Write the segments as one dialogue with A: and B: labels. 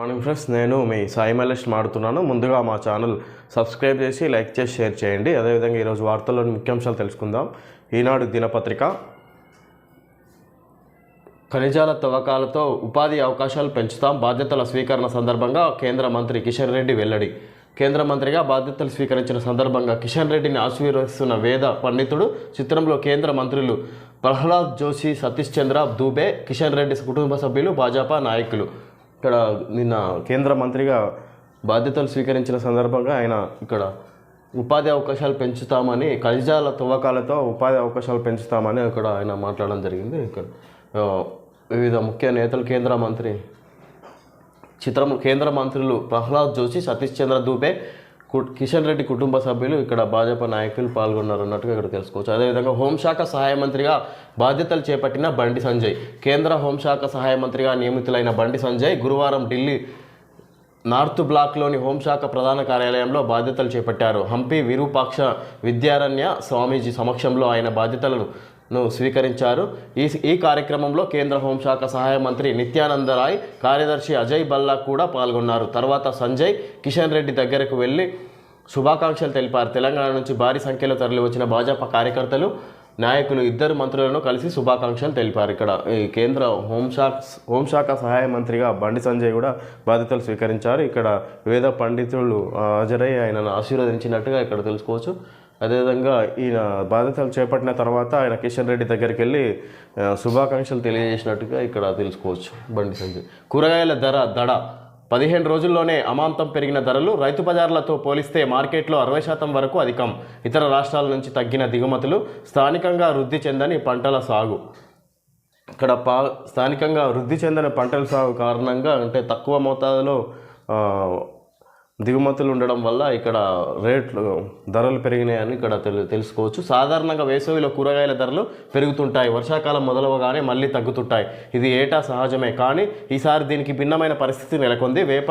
A: Morning friends నేను మీ సాయి మల్లేష్ మాడుతున్నాను. ముందుగా మా ఛానల్ సబ్స్క్రైబ్ చేసి లైక్ చేసి షేర్ చేయండి. అదేవిధంగా ఈరోజు వార్తల్లోని ముఖ్యాంశాలు తెలుసుకుందాం. ఈనాడు దినపత్రిక. ఖనిజాల తవ్వకాలతో ఉపాధి అవకాశాలు పెంచుతాం. బాధ్యతల స్వీకరణ సందర్భంగా కేంద్ర మంత్రి కిషన్ రెడ్డి వెల్లడి. కేంద్ర మంత్రిగా బాధ్యతలు స్వీకరించిన సందర్భంగా కిషన్ రెడ్డిని ఆశీర్వదిస్తున్న వేద పండితుడు చిత్రంలో కేంద్ర మంత్రులు ప్రహ్లాద్ జోషి సతీష్ చంద్ర దూబే కిషన్ రెడ్డి కుటుంబ సభ్యులు భాజపా నాయకులు. ఇక్కడ నిన్న కేంద్ర మంత్రిగా బాధ్యతలు స్వీకరించిన సందర్భంగా ఆయన ఇక్కడ ఉపాధి అవకాశాలు పెంచుతామని ఖనిజాల తవ్వకాలతో ఉపాధి అవకాశాలు పెంచుతామని ఇక్కడ ఆయన మాట్లాడడం జరిగింది. ఇక్కడ వివిధ ముఖ్య నేతలు కేంద్ర మంత్రి చిత్రం కేంద్ర మంత్రులు ప్రహ్లాద్ జోషి సతీష్ చంద్ర దూబే కిషన్ రెడ్డి కుటుంబ సభ్యులు ఇక్కడ భాజపా నాయకులు పాల్గొన్నారన్నట్టుగా ఇక్కడ తెలుసుకోవచ్చు. అదేవిధంగా హోంశాఖ సహాయ మంత్రిగా బాధ్యతలు చేపట్టిన బండి సంజయ్ కేంద్ర హోంశాఖ సహాయ మంత్రిగా నియమితులైన బండి సంజయ్ గురువారం ఢిల్లీ నార్త్ బ్లాక్లోని హోంశాఖ ప్రధాన కార్యాలయంలో బాధ్యతలు చేపట్టారు. హంపి విరూపాక్ష విద్యారణ్య స్వామీజీ సమక్షంలో ఆయన బాధ్యతలను ను స్వీకరించారు. ఈ ఈ కార్యక్రమంలో కేంద్ర హోంశాఖ సహాయ మంత్రి నిత్యానంద రాయ్ కార్యదర్శి అజయ్ బల్లా కూడా పాల్గొన్నారు. తర్వాత సంజయ్ కిషన్ రెడ్డి దగ్గరకు వెళ్ళి శుభాకాంక్షలు తెలిపారు. తెలంగాణ నుంచి భారీ సంఖ్యలో తరలివచ్చిన భాజపా కార్యకర్తలు నాయకులు ఇద్దరు మంత్రులను కలిసి శుభాకాంక్షలు తెలిపారు. ఇక్కడ ఈ కేంద్ర హోంశాఖ హోంశాఖ సహాయ మంత్రిగా బండి సంజయ్ కూడా బాధ్యతలు స్వీకరించారు. ఇక్కడ వేద పండితులు హాజరై ఆయనను ఆశీర్వదించినట్టుగా ఇక్కడ తెలుసుకోవచ్చు. అదేవిధంగా ఈయన బాధ్యతలు చేపట్టిన తర్వాత ఆయన కిషన్ రెడ్డి దగ్గరికి వెళ్ళి శుభాకాంక్షలు తెలియజేసినట్టుగా ఇక్కడ తెలుసుకోవచ్చు బండి సంజయ్. కూరగాయల ధర దడ. పదిహేను రోజుల్లోనే అమాంతం పెరిగిన ధరలు రైతు బజార్లతో పోలిస్తే మార్కెట్లో అరవై శాతం వరకు అధికం. ఇతర రాష్ట్రాల నుంచి తగ్గిన దిగుమతులు స్థానికంగా వృద్ధి చెందని పంటల సాగు. ఇక్కడ పా స్థానికంగా వృద్ధి చెందిన పంటల సాగు కారణంగా అంటే తక్కువ మోతాదులో దిగుమతులు ఉండడం వల్ల ఇక్కడ రేట్లు ధరలు పెరిగినాయని ఇక్కడ తెలు తెలుసుకోవచ్చు. సాధారణంగా వేసవిలో కూరగాయల ధరలు పెరుగుతుంటాయి. వర్షాకాలం మొదలవగానే మళ్ళీ తగ్గుతుంటాయి. ఇది ఏటా సహజమే. కానీ ఈసారి దీనికి భిన్నమైన పరిస్థితి నెలకొంది. వేప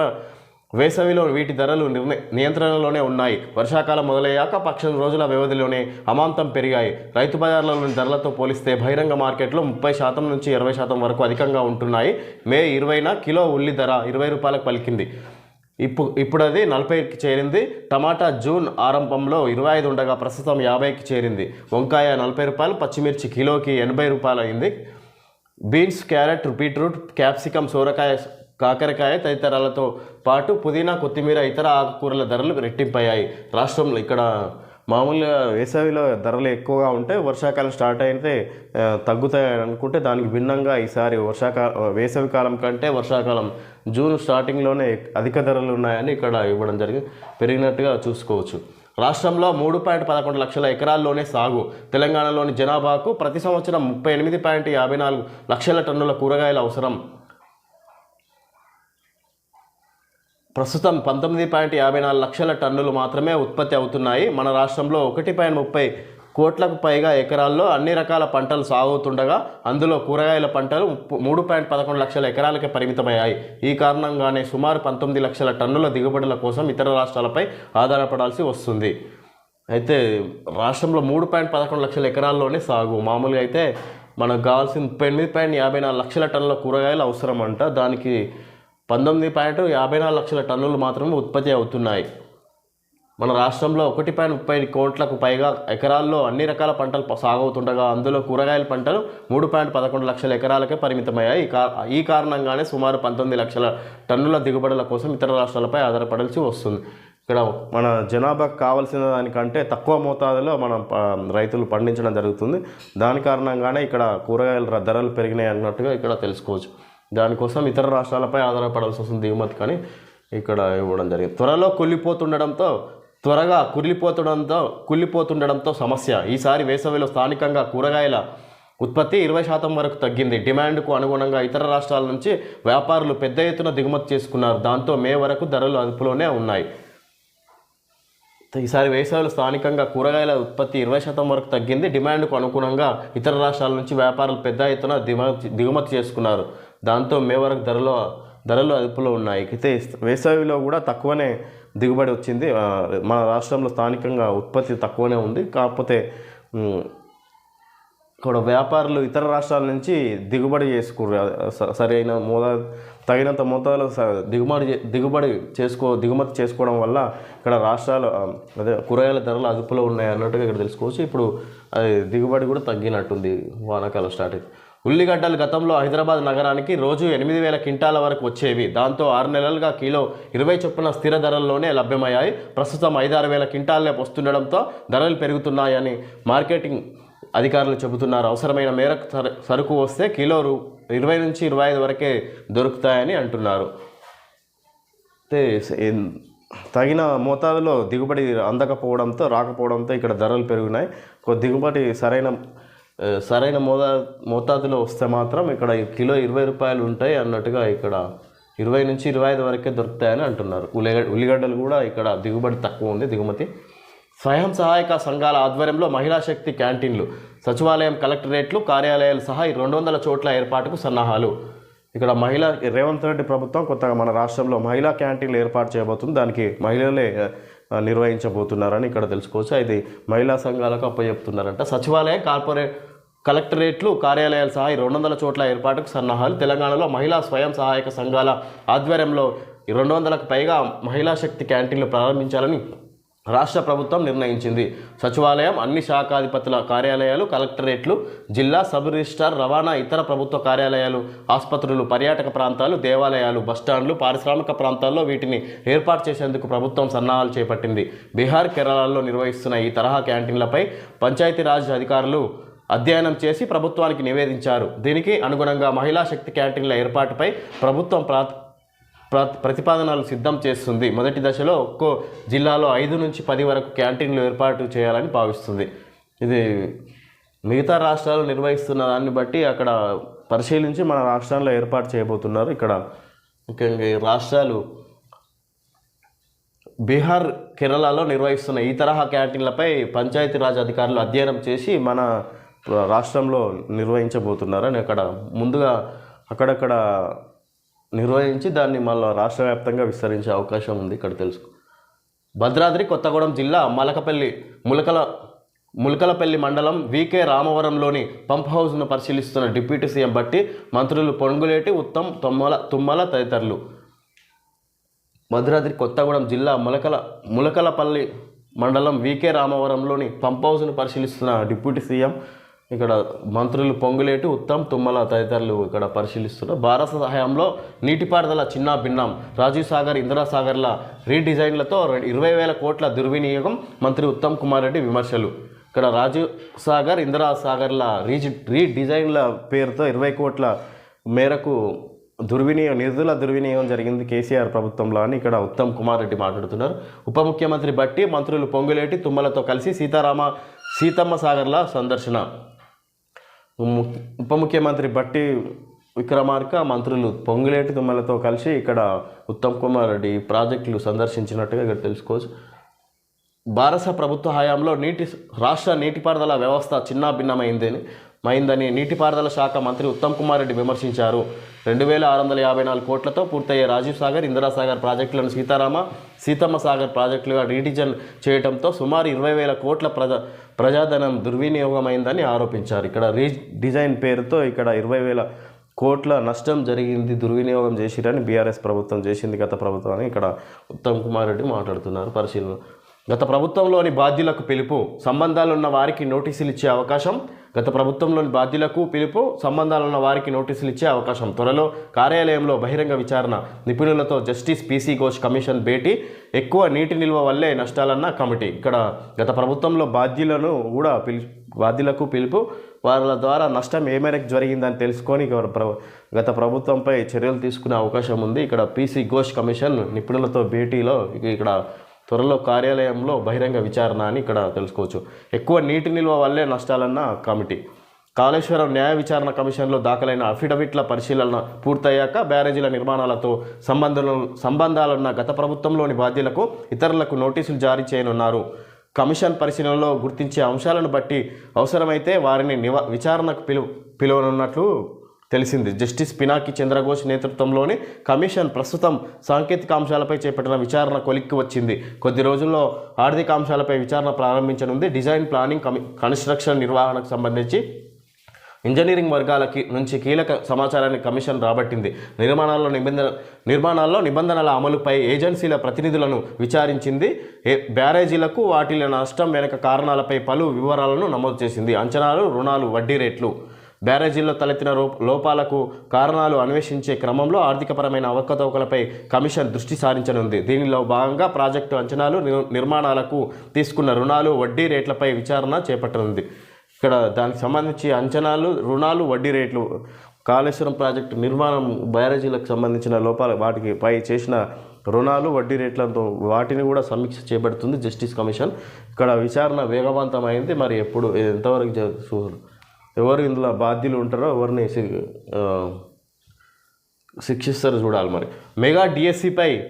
A: వేసవిలో వీటి ధరలు నిర్ణ నియంత్రణలోనే ఉన్నాయి. వర్షాకాలం మొదలయ్యాక పక్షం రోజుల వ్యవధిలోనే అమాంతం పెరిగాయి. రైతు బజార్లలోని ధరలతో పోలిస్తే బహిరంగ మార్కెట్లో ముప్పై శాతం నుంచి ఇరవై శాతం వరకు అధికంగా ఉంటున్నాయి. మే ఇరవైన కిలో ఉల్లి ధర ఇరవై రూపాయలకు పలికింది. ఇప్పుడు ఇప్పుడు అది నలభైకి చేరింది. టమాటా జూన్ ఆరంభంలో ఇరవై ఐదు ఉండగా ప్రస్తుతం యాభైకి చేరింది. వంకాయ నలభై రూపాయలు పచ్చిమిర్చి కిలోకి ఎనభై రూపాయలు అయింది. బీన్స్ క్యారెట్ బీట్రూట్ క్యాప్సికమ్ సోరకాయ కాకరకాయ తదితరాలతో పాటు పుదీనా కొత్తిమీర ఇతర ఆకుకూరల ధరలు రెట్టింపయ్యాయి. రాష్ట్రంలో ఇక్కడ మామూలుగా వేసవిలో ధరలు ఎక్కువగా ఉంటే వర్షాకాలం స్టార్ట్ అయితే తగ్గుతాయని అనుకుంటే దానికి భిన్నంగా ఈసారి వర్షాకాలం వేసవి కాలం కంటే వర్షాకాలం జూన్ స్టార్టింగ్లోనే అధిక ధరలు ఉన్నాయని ఇక్కడ ఇవ్వడం జరిగింది పెరిగినట్టుగా చూసుకోవచ్చు. రాష్ట్రంలో మూడు పాయింట్ పదకొండు లక్షల ఎకరాల్లోనే సాగు. తెలంగాణలోని జనాభాకు ప్రతి సంవత్సరం ముప్పై ఎనిమిది పాయింట్ యాభై నాలుగు లక్షల టన్నుల కూరగాయల అవసరం. ప్రస్తుతం పంతొమ్మిది పాయింట్ యాభై నాలుగు లక్షల టన్నులు మాత్రమే ఉత్పత్తి అవుతున్నాయి. మన రాష్ట్రంలో ఒకటి పాయింట్ ముప్పై కోట్లకు పైగా ఎకరాల్లో అన్ని రకాల పంటలు సాగుతుండగా అందులో కూరగాయల పంటలు మూడు పాయింట్ పదకొండు లక్షల ఎకరాలకే పరిమితమయ్యాయి. ఈ కారణంగానే సుమారు పంతొమ్మిది లక్షల టన్నుల దిగుబడుల కోసం ఇతర రాష్ట్రాలపై ఆధారపడాల్సి వస్తుంది. అయితే రాష్ట్రంలో మూడు పాయింట్ పదకొండు లక్షల ఎకరాల్లోనే సాగు. మామూలుగా అయితే మనకు కావాల్సిన ముప్పై ఎనిమిది పాయింట్ యాభై నాలుగు లక్షల టన్నుల కూరగాయలు అవసరం అంట దానికి పంతొమ్మిది పాయింట్ యాభై నాలుగు లక్షల టన్నులు మాత్రమే ఉత్పత్తి అవుతున్నాయి. మన రాష్ట్రంలో ఒకటి పాయింట్ ముప్పై కోట్లకు పైగా ఎకరాల్లో అన్ని రకాల పంటలు సాగవుతుండగా అందులో కూరగాయల పంటలు మూడు పాయింట్ పదకొండు లక్షల ఎకరాలకే పరిమితమయ్యాయి. ఈ ఈ కారణంగానే సుమారు పంతొమ్మిది లక్షల టన్నుల దిగుబడుల కోసం ఇతర రాష్ట్రాలపై ఆధారపడాల్సి వస్తుంది. ఇక్కడ మన జనాభాకు కావాల్సిన దానికంటే తక్కువ మోతాదులో మనం రైతులు పండించడం జరుగుతుంది. దాని కారణంగానే ఇక్కడ కూరగాయల ధరలు పెరిగినాయి అన్నట్టుగా ఇక్కడ తెలుసుకోవచ్చు. దానికోసం ఇతర రాష్ట్రాలపై ఆధారపడాల్సి వస్తుంది దిగుమతి కానీ ఇక్కడ ఇవ్వడం జరిగింది. త్వరలో కుళ్ళిపోతుండడంతో త్వరగా కుళ్ళిపోతుండడంతో కుళ్ళిపోతుండడంతో సమస్య. ఈసారి వేసవిలో స్థానికంగా కూరగాయల ఉత్పత్తి ఇరవై శాతం వరకు తగ్గింది. డిమాండ్కు అనుగుణంగా ఇతర రాష్ట్రాల నుంచి వ్యాపారులు పెద్ద ఎత్తున దిగుమతి చేసుకున్నారు. దాంతో మే వరకు ధరలు అదుపులోనే ఉన్నాయి. ఈసారి వేసవిలో స్థానికంగా కూరగాయల ఉత్పత్తి ఇరవై శాతం వరకు తగ్గింది. డిమాండ్కు అనుగుణంగా ఇతర రాష్ట్రాల నుంచి వ్యాపారులు పెద్ద ఎత్తున దిగుమతి దిగుమతి చేసుకున్నారు. దాంతో మే వరకు ధరలో ధరలు అదుపులో ఉన్నాయి. అయితే వేసవిలో కూడా తక్కువనే దిగుబడి వచ్చింది. మన రాష్ట్రంలో స్థానికంగా ఉత్పత్తి తక్కువనే ఉంది. కాకపోతే ఇక్కడ వ్యాపారులు ఇతర రాష్ట్రాల నుంచి దిగుబడి చేసుకోరు సరైన మోదా తగినంత మోతాదులో దిగుబడి చే- దిగుబడి చేసుకో దిగుమతి చేసుకోవడం వల్ల ఇక్కడ రాష్ట్రాలు అదే కూరగాయల ధరలు అదుపులో ఉన్నాయి అన్నట్టుగా ఇక్కడ తెలుసుకోవచ్చు. ఇప్పుడు అది దిగుబడి కూడా తగ్గినట్టుంది వానాకాలం స్టార్ట్ అయితే ఉల్లిగడ్డలు గతంలో హైదరాబాద్ నగరానికి రోజు ఎనిమిది వేల క్వింటాల వరకు వచ్చేవి. దాంతో ఆరు నెలలుగా కిలో ఇరవై చొప్పున స్థిర ధరల్లోనే లభ్యమయ్యాయి. ప్రస్తుతం ఐదారు వేల క్వింటాలే వస్తుండడంతో ధరలు పెరుగుతున్నాయని మార్కెటింగ్ అధికారులు చెబుతున్నారు. అవసరమైన మేరకు సరుకు వస్తే కిలో రూ ఇరవై నుంచి ఇరవై ఐదు వరకే దొరుకుతాయని అంటున్నారు. తగిన మోతాదులో దిగుబడి అందకపోవడంతో రాకపోవడంతో ఇక్కడ ధరలు పెరిగినాయి. దిగుబడి సరైన సరైన మోతా మోతాదులో వస్తే మాత్రం ఇక్కడ కిలో ఇరవై రూపాయలు ఉంటాయి అన్నట్టుగా ఇక్కడ ఇరవై నుంచి ఇరవై ఐదు వరకే దొరుకుతాయని అంటున్నారు. ఉల్లిగడ్డ ఉల్లిగడ్డలు కూడా ఇక్కడ దిగుబడి తక్కువ ఉంది దిగుమతి. స్వయం సహాయక సంఘాల ఆధ్వర్యంలో మహిళా శక్తి క్యాంటీన్లు సచివాలయం కలెక్టరేట్లు కార్యాలయాలు సహా ఈ రెండు వందల చోట్ల ఏర్పాటుకు సన్నాహాలు. ఇక్కడ మహిళా రేవంత్ రెడ్డి ప్రభుత్వం కొత్తగా మన రాష్ట్రంలో మహిళా క్యాంటీన్లు ఏర్పాటు చేయబోతుంది. దానికి మహిళలే నిర్వహించబోతున్నారని ఇక్కడ తెలుసుకోవచ్చు. అయితే మహిళా సంఘాలకు అప్పచెప్తున్నారంట. సచివాలయం కార్పొరేట్ కలెక్టరేట్లు కార్యాలయాలు సహా రెండు వందల చోట్ల ఏర్పాటుకు సన్నాహాలు. తెలంగాణలో మహిళా స్వయం సహాయక సంఘాల ఆధ్వర్యంలో రెండు వందలకు పైగా మహిళా శక్తి క్యాంటీన్లు ప్రారంభించాలని రాష్ట్ర ప్రభుత్వం నిర్ణయించింది. సచివాలయం అన్ని శాఖాధిపతుల కార్యాలయాలు కలెక్టరేట్లు జిల్లా సబ్ రిజిస్ట్రార్ రవాణా ఇతర ప్రభుత్వ కార్యాలయాలు ఆసుపత్రులు పర్యాటక ప్రాంతాలు దేవాలయాలు బస్టాండ్లు పారిశ్రామిక ప్రాంతాల్లో వీటిని ఏర్పాటు చేసేందుకు ప్రభుత్వం సన్నాహాలు చేపట్టింది. బీహార్ కేరళలో నిర్వహిస్తున్న ఈ తరహా క్యాంటీన్లపై పంచాయతీరాజ్ అధికారులు అధ్యయనం చేసి ప్రభుత్వానికి నివేదించారు. దీనికి అనుగుణంగా మహిళా శక్తి క్యాంటీన్ల ఏర్పాటుపై ప్రభుత్వం ప్రా ప్ర ప్రతిపాదనలు సిద్ధం చేస్తుంది. మొదటి దశలో ఒక్కో జిల్లాలో ఐదు నుంచి పది వరకు క్యాంటీన్లు ఏర్పాటు చేయాలని భావిస్తుంది. ఇది మిగతా రాష్ట్రాలు నిర్వహిస్తున్న దాన్ని బట్టి అక్కడ పరిశీలించి మన రాష్ట్రాల్లో ఏర్పాటు చేయబోతున్నారు. ఇక్కడ ముఖ్యంగా రాష్ట్రాలు బీహార్ కేరళలో నిర్వహిస్తున్న ఈ తరహా క్యాంటీన్లపై పంచాయతీరాజ్ అధికారులు అధ్యయనం చేసి మన రాష్ట్రంలో నిర్వహించబోతున్నారని అక్కడ ముందుగా అక్కడక్కడ నిర్వహించి దాన్ని మళ్ళీ రాష్ట్ర వ్యాప్తంగా విస్తరించే అవకాశం ఉంది ఇక్కడ తెలుసు భద్రాద్రి కొత్తగూడెం జిల్లా మలకపల్లి ములకల ములకలపల్లి మండలం వికే రామవరంలోని పంప్ హౌస్ను పరిశీలిస్తున్న డిప్యూటీ సీఎం బట్టి మంత్రులు పొంగులేటి ఉత్తమ్ తుమ్మల తుమ్మల తదితరులు. భద్రాద్రి కొత్తగూడెం జిల్లా ములకల ములకలపల్లి మండలం వికే రామవరంలోని పంప్ హౌస్ను పరిశీలిస్తున్న డిప్యూటీ సీఎం ఇక్కడ మంత్రులు పొంగులేటి ఉత్తమ్ తుమ్మల తదితరులు ఇక్కడ పరిశీలిస్తున్నారు భారత సహాయంలో నీటిపారుదల చిన్న భిన్నం రాజీవ్ సాగర్ ఇందిరాసాగర్ల రీడిజైన్లతో ఇరవై వేల కోట్ల దుర్వినియోగం మంత్రి ఉత్తమ్ కుమార్ రెడ్డి విమర్శలు. ఇక్కడ రాజీవ్ సాగర్ ఇందిరాసాగర్ల రీజి రీడిజైన్ల పేరుతో ఇరవై కోట్ల మేరకు దుర్వినియోగం నిధుల దుర్వినియోగం జరిగింది కేసీఆర్ ప్రభుత్వంలో అని ఇక్కడ ఉత్తమ్ కుమార్ రెడ్డి మాట్లాడుతున్నారు. ఉప ముఖ్యమంత్రి బట్టి మంత్రులు పొంగులేటి తుమ్మలతో కలిసి సీతారామ సీతమ్మ సాగర్ల సందర్శన. ఉప ముఖ్యమంత్రి బట్టి విక్రమార్క మంత్రులు పొంగులేటి తుమ్మలతో కలిసి ఇక్కడ ఉత్తమ్ కుమార్ రెడ్డి ప్రాజెక్టులు సందర్శించినట్టుగా ఇక్కడ తెలుసుకోవచ్చు. భారత ప్రభుత్వ హయాంలో నీటి రాష్ట్ర నీటిపారుదల వ్యవస్థ చిన్న భిన్నమైందని మైందని నీటిపారుదల శాఖ మంత్రి ఉత్తమ్ కుమార్ రెడ్డి విమర్శించారు. రెండు వేల ఆరు వందల యాభై నాలుగు కోట్లతో పూర్తయ్యే రాజీవ్ సాగర్ ఇందిరాసాగర్ ప్రాజెక్టులను సీతారామ సీతమ్మ సాగర్ ప్రాజెక్టులుగా రీడిజన్ చేయడంతో సుమారు ఇరవై వేల కోట్ల ప్రజా ప్రజాధనం దుర్వినియోగమైందని ఆరోపించారు. ఇక్కడ రీ డిజైన్ పేరుతో ఇక్కడ ఇరవై వేల కోట్ల నష్టం జరిగింది దుర్వినియోగం చేసిరని బీఆర్ఎస్ ప్రభుత్వం చేసింది గత ప్రభుత్వం అని ఇక్కడ ఉత్తమ్ కుమార్ రెడ్డి మాట్లాడుతున్నారు. పరిశీలన గత ప్రభుత్వంలోని బాధ్యులకు పిలుపు సంబంధాలున్న వారికి నోటీసులు ఇచ్చే అవకాశం గత ప్రభుత్వంలోని బాధ్యులకు పిలుపు సంబంధాలున్న వారికి నోటీసులు ఇచ్చే అవకాశం. త్వరలో కార్యాలయంలో బహిరంగ విచారణ నిపుణులతో జస్టిస్ పీసీ ఘోష్ కమిషన్ భేటీ ఎక్కువ నీటి నిల్వ వల్లే నష్టాలన్న కమిటీ. ఇక్కడ గత ప్రభుత్వంలో బాధ్యులను కూడా పిలి బాధ్యులకు పిలుపు వాళ్ళ ద్వారా నష్టం ఏ మేరకు జరిగిందని తెలుసుకొని ప్ర- గత ప్రభుత్వంపై చర్యలు తీసుకునే అవకాశం ఉంది. ఇక్కడ పీసీ ఘోష్ కమిషన్ నిపుణులతో భేటీలో ఇక్కడ త్వరలో కార్యాలయంలో బహిరంగ విచారణ అని ఇక్కడ తెలుసుకోవచ్చు. ఎక్కువ నీటి నిల్వ వల్లే నష్టాలన్న కమిటీ. కాళేశ్వరం న్యాయ విచారణ కమిషన్లో దాఖలైన అఫిడవిట్ల పరిశీలన పూర్తయ్యాక బ్యారేజీల నిర్మాణాలతో సంబంధాలు సంబంధాలున్న గత ప్రభుత్వంలోని బాధ్యులకు ఇతరులకు నోటీసులు జారీ చేయనున్నారు. కమిషన్ పరిశీలనలో గుర్తించే అంశాలను బట్టి అవసరమైతే వారిని నివ విచారణకు పిలువ పిలువనున్నట్లు తెలిసింది. జస్టిస్ పినాకి చంద్రఘోష్ నేతృత్వంలోని కమిషన్ ప్రస్తుతం సాంకేతిక అంశాలపై చేపట్టిన విచారణ కొలిక్కి వచ్చింది. కొద్ది రోజుల్లో ఆర్థిక అంశాలపై విచారణ ప్రారంభించనుంది. డిజైన్ ప్లానింగ్ కమి కన్స్ట్రక్షన్ నిర్వహణకు సంబంధించి ఇంజనీరింగ్ వర్గాలకి నుంచి కీలక సమాచారాన్ని కమిషన్ రాబట్టింది. నిర్మాణాల్లో నిబంధన నిర్మాణాల్లో నిబంధనల అమలుపై ఏజెన్సీల ప్రతినిధులను విచారించింది. ఏ బ్యారేజీలకు వాటి నష్టం వెనుక కారణాలపై పలు వివరాలను నమోదు చేసింది. అంచనాలు రుణాలు వడ్డీ రేట్లు బ్యారేజీల్లో తలెత్తిన లోపాలకు కారణాలు అన్వేషించే క్రమంలో ఆర్థికపరమైన అవకతవకలపై కమిషన్ దృష్టి సారించనుంది. దీనిలో భాగంగా ప్రాజెక్టు అంచనాలు నిర్మాణాలకు తీసుకున్న రుణాలు వడ్డీ రేట్లపై విచారణ చేపట్టనుంది. ఇక్కడ దానికి సంబంధించి అంచనాలు రుణాలు వడ్డీ రేట్లు కాళేశ్వరం ప్రాజెక్టు నిర్మాణం బ్యారేజీలకు సంబంధించిన లోపాలు వాటికి పై చేసిన రుణాలు వడ్డీ రేట్లతో వాటిని కూడా సమీక్ష చేపడుతుంది జస్టిస్ కమిషన్. ఇక్కడ విచారణ వేగవంతమైంది. మరి ఎప్పుడు ఎంతవరకు చూ- ఎవరు ఇందులో బాధ్యులు ఉంటారో ఎవరిని శిక్షిస్తారో చూడాలి మరి. మెగా డిఎస్సిపై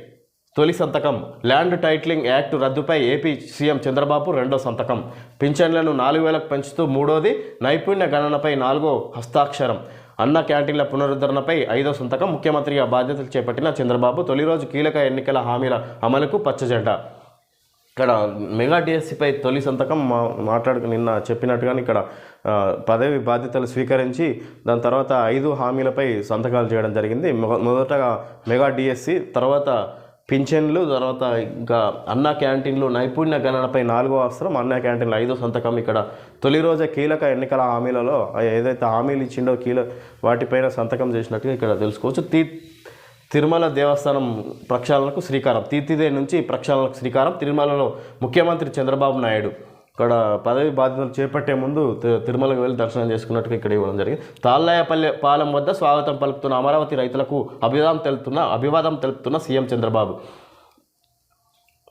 A: తొలి సంతకం. ల్యాండ్ టైటిలింగ్ యాక్ట్ రద్దుపై ఏపీ సీఎం చంద్రబాబు రెండో సంతకం. పింఛన్లను నాలుగు వేలకు పెంచుతూ మూడోది నైపుణ్య గణనపై నాలుగో హస్తాక్షరం. అన్న క్యాంటీన్ల పునరుద్ధరణపై ఐదో సంతకం ముఖ్యమంత్రిగా బాధ్యతలు చేపట్టిన చంద్రబాబు తొలి రోజు కీలక ఎన్నికల హామీల అమలుకు పచ్చజెండా. ఇక్కడ మెగా డిఎస్సిపై తొలి సంతకం మా మాట్లాడుకు నిన్న చెప్పినట్టుగానే ఇక్కడ పదవి బాధ్యతలు స్వీకరించి దాని తర్వాత ఐదు హామీలపై సంతకాలు చేయడం జరిగింది. మొదటగా మెగా డిఎస్సి తర్వాత పింఛన్లు తర్వాత ఇంకా అన్న క్యాంటీన్లు నైపుణ్య గణనపై నాలుగో అవసరం అన్న క్యాంటీన్లు ఐదో సంతకం ఇక్కడ తొలి రోజే కీలక ఎన్నికల హామీలలో ఏదైతే హామీలు ఇచ్చిండో కీలక వాటిపైన సంతకం చేసినట్టుగా ఇక్కడ తెలుసుకోవచ్చు. తీ తిరుమల దేవస్థానం ప్రక్షాళనకు శ్రీకారం తీర్తిదే నుంచి ప్రక్షాళనకు శ్రీకారం. తిరుమలలో ముఖ్యమంత్రి చంద్రబాబు నాయుడు ఇక్కడ పదవి బాధ్యతలు చేపట్టే ముందు తిరుమలకు వెళ్ళి దర్శనం చేసుకున్నట్టుగా ఇక్కడ ఇవ్వడం జరిగింది. తాళ్ళాయపల్లె పాలెం వద్ద స్వాగతం పలుకుతున్న అమరావతి రైతులకు అభివాదం తెలుపుతున్న అభివాదం తెలుపుతున్న సీఎం చంద్రబాబు.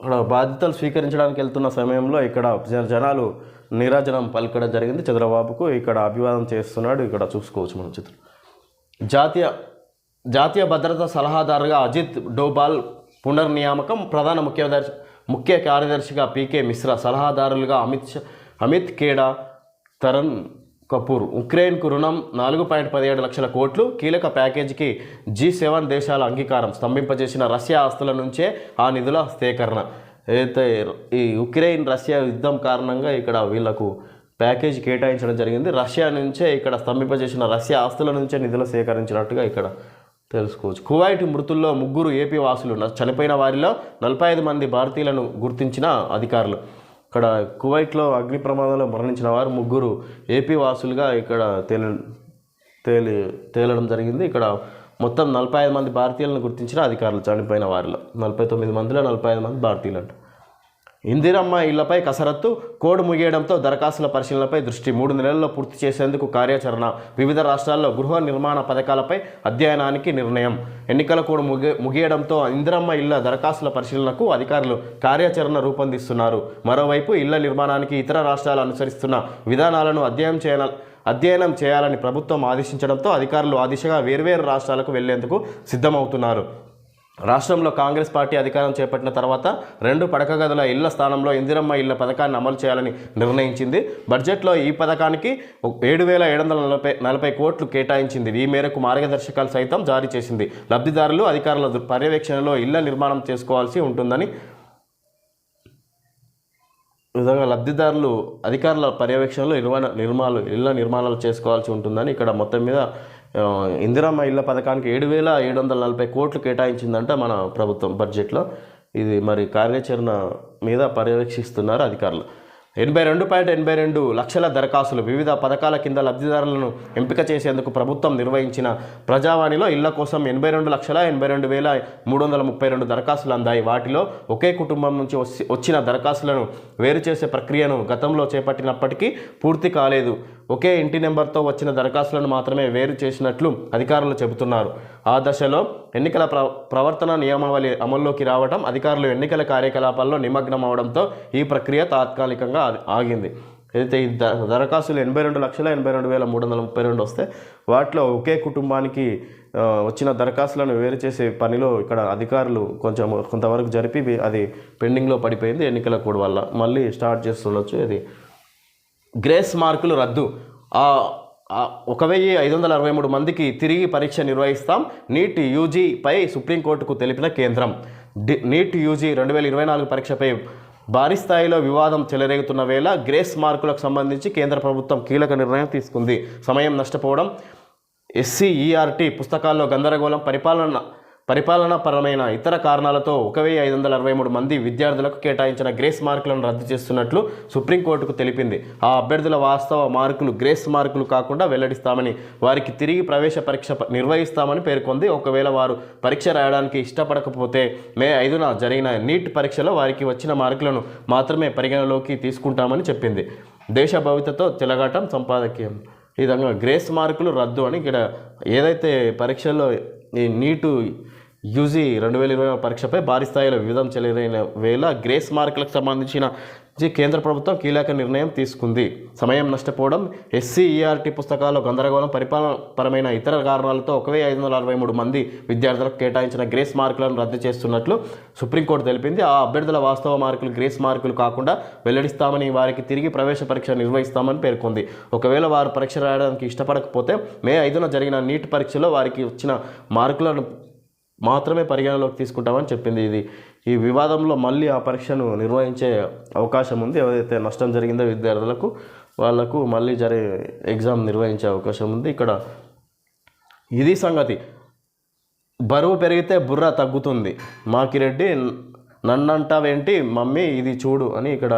A: ఇక్కడ బాధ్యతలు స్వీకరించడానికి వెళ్తున్న సమయంలో ఇక్కడ జనాలు నిరాజనం పలకడం జరిగింది. చంద్రబాబుకు ఇక్కడ అభివాదం చేస్తున్నాడు. ఇక్కడ చూసుకోవచ్చు మనం చిత్రం. జాతీయ జాతీయ భద్రతా సలహాదారుగా అజిత్ డోబాల్ పునర్నియామకం ప్రధాన ముఖ్యదర్శి ముఖ్య కార్యదర్శిగా పీకే మిశ్రా సలహాదారులుగా అమిత్ షా అమిత్ కేడా తరణ్ కపూర్. ఉక్రెయిన్కు రుణం నాలుగు పాయింట్ పదిహేడు లక్షల కోట్లు. కీలక ప్యాకేజీకి జీ సెవెన్ దేశాల అంగీకారం. స్తంభింపజేసిన రష్యా ఆస్తుల నుంచే ఆ నిధుల సేకరణ. అయితే ఈ ఉక్రెయిన్ రష్యా యుద్ధం కారణంగా ఇక్కడ వీళ్ళకు ప్యాకేజ్ కేటాయించడం జరిగింది. రష్యా నుంచే ఇక్కడ స్తంభింపజేసిన రష్యా ఆస్తుల నుంచే నిధులు సేకరించినట్టుగా ఇక్కడ తెలుసుకోవచ్చు. కువైట్ మృతుల్లో ముగ్గురు ఏపీ వాసులు చనిపోయిన వారిలో నలభై ఐదు మంది భారతీయులను గుర్తించిన అధికారులు. ఇక్కడ కువైట్లో అగ్ని ప్రమాదంలో మరణించిన వారు ముగ్గురు ఏపీ వాసులుగా ఇక్కడ తేలి తేలి తేలడం జరిగింది. ఇక్కడ మొత్తం నలభై ఐదు మంది భారతీయులను గుర్తించిన అధికారులు చనిపోయిన వారిలో నలభై తొమ్మిది మందిలో నలభై ఐదు మంది భారతీయులు అంట. ఇందిరమ్మ ఇళ్ళపై కసరత్తు కోడ్ ముగియడంతో దరఖాస్తుల పరిశీలనపై దృష్టి మూడు నెలల్లో పూర్తి చేసేందుకు కార్యాచరణ వివిధ రాష్ట్రాల్లో గృహ నిర్మాణ పథకాలపై అధ్యయనానికి నిర్ణయం. ఎన్నికల కోడ్ ముగి ముగియడంతో ఇందిరమ్మ ఇళ్ళ దరఖాస్తుల పరిశీలనకు అధికారులు కార్యాచరణ రూపొందిస్తున్నారు. మరోవైపు ఇళ్ళ నిర్మాణానికి ఇతర రాష్ట్రాలు అనుసరిస్తున్న విధానాలను అధ్యయనం చేయాల అధ్యయనం చేయాలని ప్రభుత్వం ఆదేశించడంతో అధికారులు ఆ దిశగా వేర్వేరు రాష్ట్రాలకు వెళ్ళేందుకు సిద్ధమవుతున్నారు. రాష్ట్రంలో కాంగ్రెస్ పార్టీ అధికారం చేపట్టిన తర్వాత రెండు పడక గదుల ఇళ్ళ స్థానంలో ఇందిరమ్మ ఇళ్ళ పథకాన్ని అమలు చేయాలని నిర్ణయించింది. బడ్జెట్లో ఈ పథకానికి ఏడు వేల ఏడు వందల నలభై నలభై కోట్లు కేటాయించింది. ఈ మేరకు మార్గదర్శకాలు సైతం జారీ చేసింది. లబ్ధిదారులు అధికారుల పర్యవేక్షణలో ఇళ్ళ నిర్మాణం చేసుకోవాల్సి ఉంటుందని విధంగా లబ్ధిదారులు అధికారుల పర్యవేక్షణలో నిర్మాణ నిర్మాణాలు ఇళ్ళ నిర్మాణాలు చేసుకోవాల్సి ఉంటుందని ఇక్కడ మొత్తం మీద ఇందిరమ్మ ఇళ్ళ పథకానికి ఏడు వేల ఏడు వందల నలభై కోట్లు కేటాయించిందంట మన ప్రభుత్వం బడ్జెట్లో. ఇది మరి కార్యాచరణ మీద పర్యవేక్షిస్తున్నారు అధికారులు. ఎనభై రెండు పాయింట్ ఎనభై రెండు లక్షల దరఖాస్తులు వివిధ పథకాల కింద లబ్ధిదారులను ఎంపిక చేసేందుకు ప్రభుత్వం నిర్వహించిన ప్రజావాణిలో ఇళ్ళ కోసం ఎనభై రెండు లక్షల ఎనభై రెండు వేల మూడు వందల ముప్పై రెండు దరఖాస్తులు అందాయి. వాటిలో ఒకే కుటుంబం నుంచి వచ్చి- వచ్చిన దరఖాస్తులను వేరు చేసే ప్రక్రియను గతంలో చేపట్టినప్పటికీ పూర్తి కాలేదు. ఒకే ఇంటి నెంబర్తో వచ్చిన దరఖాస్తులను మాత్రమే వేరు చేసినట్లు అధికారులు చెబుతున్నారు. ఆ దశలో ఎన్నికల ప్ర ప్రవర్తన నియమావళి అమల్లోకి రావడం అధికారులు ఎన్నికల కార్యకలాపాల్లో నిమగ్నం అవడంతో ఈ ప్రక్రియ తాత్కాలికంగా ఆగింది. అయితే ఈ ద దరఖాస్తులు ఎనభై రెండు లక్షల ఎనభై రెండు వేల మూడు వందల ముప్పై రెండు వస్తే వాటిలో ఒకే కుటుంబానికి వచ్చిన దరఖాస్తులను వేరు చేసే పనిలో ఇక్కడ అధికారులు కొంచెం కొంతవరకు జరిపి అది పెండింగ్లో పడిపోయింది ఎన్నికల కోడ్ వల్ల. మళ్ళీ స్టార్ట్ చేస్తుండొచ్చు ఇది గ్రేస్ మార్కులు రద్దు. ఒక వెయ్యి ఐదు వందల అరవై మూడు మందికి తిరిగి పరీక్ష నిర్వహిస్తాం. నీట్ యూజీపై సుప్రీంకోర్టుకు తెలిపిన కేంద్రం. డి నీట్ యూజీ రెండు వేల ఇరవై నాలుగు పరీక్షపై భారీ స్థాయిలో వివాదం చెలరేగుతున్న వేళ గ్రేస్ మార్కులకు సంబంధించి కేంద్ర ప్రభుత్వం కీలక నిర్ణయం తీసుకుంది. సమయం నష్టపోవడం ఎస్సీఈఆర్టీ పుస్తకాల్లో గందరగోళం పరిపాలన పరిపాలనాపరమైన ఇతర కారణాలతో ఒక వెయ్యి ఐదు వందల అరవై మూడు మంది విద్యార్థులకు కేటాయించిన గ్రేస్ మార్కులను రద్దు చేస్తున్నట్లు సుప్రీంకోర్టుకు తెలిపింది. ఆ అభ్యర్థుల వాస్తవ మార్కులు గ్రేస్ మార్కులు కాకుండా వెల్లడిస్తామని వారికి తిరిగి ప్రవేశ పరీక్ష నిర్వహిస్తామని పేర్కొంది. ఒకవేళ వారు పరీక్ష రాయడానికి ఇష్టపడకపోతే మే ఐదున జరిగిన నీట్ పరీక్షలో వారికి వచ్చిన మార్కులను మాత్రమే పరిగణలోకి తీసుకుంటామని చెప్పింది. దేశ భవితతో చెలగాటం సంపాదకీయం. ఈ విధంగా గ్రేస్ మార్కులు రద్దు అని ఇక్కడ ఏదైతే పరీక్షల్లో ఈ నీటు యూజీ రెండు వేల ఇరవై నాలుగు పరీక్షపై భారీ స్థాయిలో వివిధం చెలరైన వేళ గ్రేస్ మార్కులకు సంబంధించిన జీ కేంద్ర ప్రభుత్వం కీలక నిర్ణయం తీసుకుంది. సమయం నష్టపోవడం ఎస్సీ ఈఆర్టీ పుస్తకాల్లో గందరగోళం పరిపాలనపరమైన ఇతర కారణాలతో ఒక వెయ్యి ఐదు వందల అరవై మూడు మంది విద్యార్థులకు కేటాయించిన గ్రేస్ మార్కులను రద్దు చేస్తున్నట్లు సుప్రీంకోర్టు తెలిపింది. ఆ అభ్యర్థుల వాస్తవ మార్కులు గ్రేస్ మార్కులు కాకుండా వెల్లడిస్తామని వారికి తిరిగి ప్రవేశ పరీక్ష నిర్వహిస్తామని పేర్కొంది. ఒకవేళ వారు పరీక్ష రాయడానికి ఇష్టపడకపోతే మే ఐదున జరిగిన నీట్ పరీక్షలో వారికి వచ్చిన మార్కులను మాత్రమే పరిగణలోకి తీసుకుంటామని చెప్పింది ఇది. ఈ వివాదంలో మళ్ళీ ఆ పరీక్షను నిర్వహించే అవకాశం ఉంది. ఏదైతే నష్టం జరిగిందో విద్యార్థులకు వాళ్ళకు మళ్ళీ జరిగే ఎగ్జామ్ నిర్వహించే అవకాశం ఉంది. ఇక్కడ ఇది సంగతి. బరువు పెరిగితే బుర్ర తగ్గుతుంది. మాకిరెడ్డి నన్నంటావేంటి? మమ్మీ ఇది చూడు అని ఇక్కడ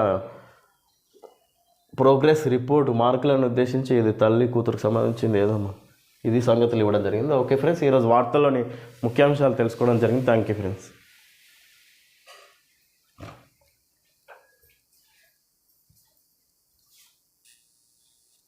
A: ప్రోగ్రెస్ రిపోర్ట్ మార్కులను ఉద్దేశించి ఇది తల్లి కూతురుకు సంబంధించింది ఏదో ఇది సంగతులు ఇవ్వడం జరిగింది. ఓకే ఫ్రెండ్స్ ఈరోజు వార్తల్లోని ముఖ్యాంశాలు తెలుసుకోవడం జరిగింది. Thank you friends.